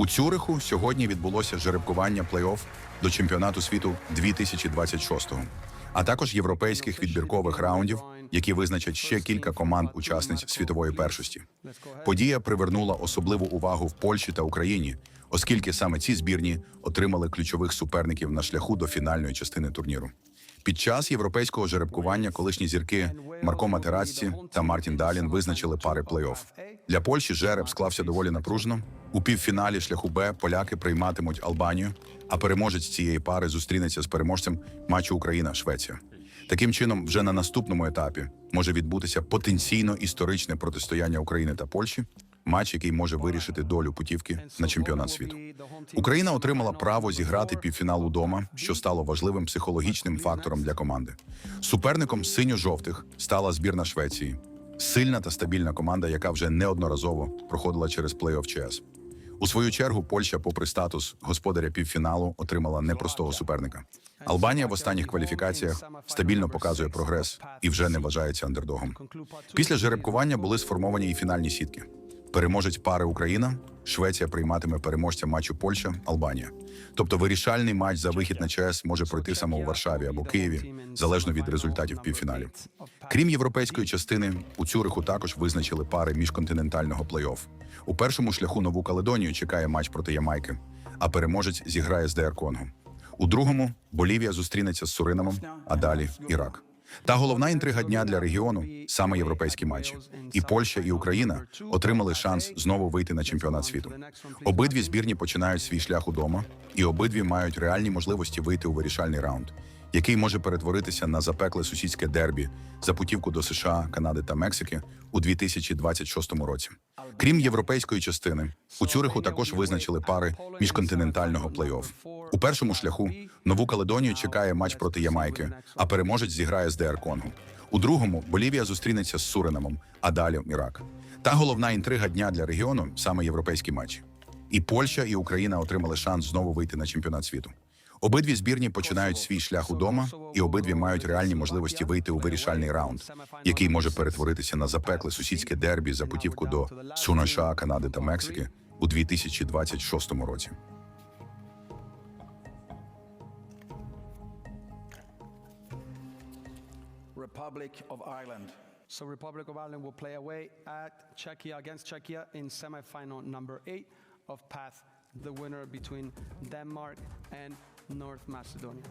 У Цюриху сьогодні відбулося жеребкування плей-офф до чемпіонату світу 2026-го, а також європейських відбіркових раундів, які визначать ще кілька команд-учасниць світової першості. Подія привернула особливу увагу в Польщі та Україні, оскільки саме ці збірні отримали ключових суперників на шляху до фінальної частини турніру. Під час європейського жеребкування колишні зірки Марко Матерацці та Мартін Далін визначили пари плей-офф. Для Польщі жереб склався доволі напружено. У півфіналі шляху Б поляки прийматимуть Албанію, а переможець цієї пари зустрінеться з переможцем матчу Україна-Швеція. Таким чином, вже на наступному етапі може відбутися потенційно історичне протистояння України та Польщі, матч, який може вирішити долю путівки на чемпіонат світу. Україна отримала право зіграти півфінал удома, що стало важливим психологічним фактором для команди. Суперником синьо-жовтих стала збірна Швеції, сильна та стабільна команда, яка вже неодноразово проходила через плей-офф ЧС. У свою чергу Польща, попри статус господаря півфіналу, отримала непростого суперника. Албанія в останніх кваліфікаціях стабільно показує прогрес і вже не вважається андердогом. Після жеребкування були сформовані і фінальні сітки. Переможець пари Україна, Швеція прийматиме переможця матчу Польща, Албанія. Тобто вирішальний матч за вихід на ЧС може пройти саме у Варшаві або Києві, залежно від результатів півфіналів. Крім європейської частини, у Цюриху також визначили пари міжконтинентального плей-офф. У першому шляху нову Каледонію чекає матч проти Ямайки, а переможець зіграє з ДР Конго. У другому Болівія зустрінеться з Суринамом, а далі Ірак. Та головна інтрига дня для регіону саме європейські матчі. І Польща, і Україна отримали шанс знову вийти на чемпіонат світу. Обидві збірні починають свій шлях удома, і обидві мають реальні можливості вийти у вирішальний раунд, який може перетворитися на запекле сусідське дербі за путівку до США, Канади та Мексики у 2026 році. Крім європейської частини, у Цюриху також визначили пари міжконтинентального плей-офф. У першому шляху нову Каледонію чекає матч проти Ямайки, а переможець зіграє з ДР Конго. У другому Болівія зустрінеться з Суринамом, а далі Ірак. Та головна інтрига дня для регіону саме європейські матчі. І Польща, і Україна отримали шанс знову вийти на чемпіонат світу. Обидві збірні починають свій шлях удома, і обидві мають реальні можливості вийти у вирішальний раунд, який може перетворитися на запекле сусідське дербі за путівку до США, Канади та Мексики у 2026 році. Republic of Ireland. So Republic of Ireland will play away at Czechia against Czechia in the winner between Denmark and North Macedonia.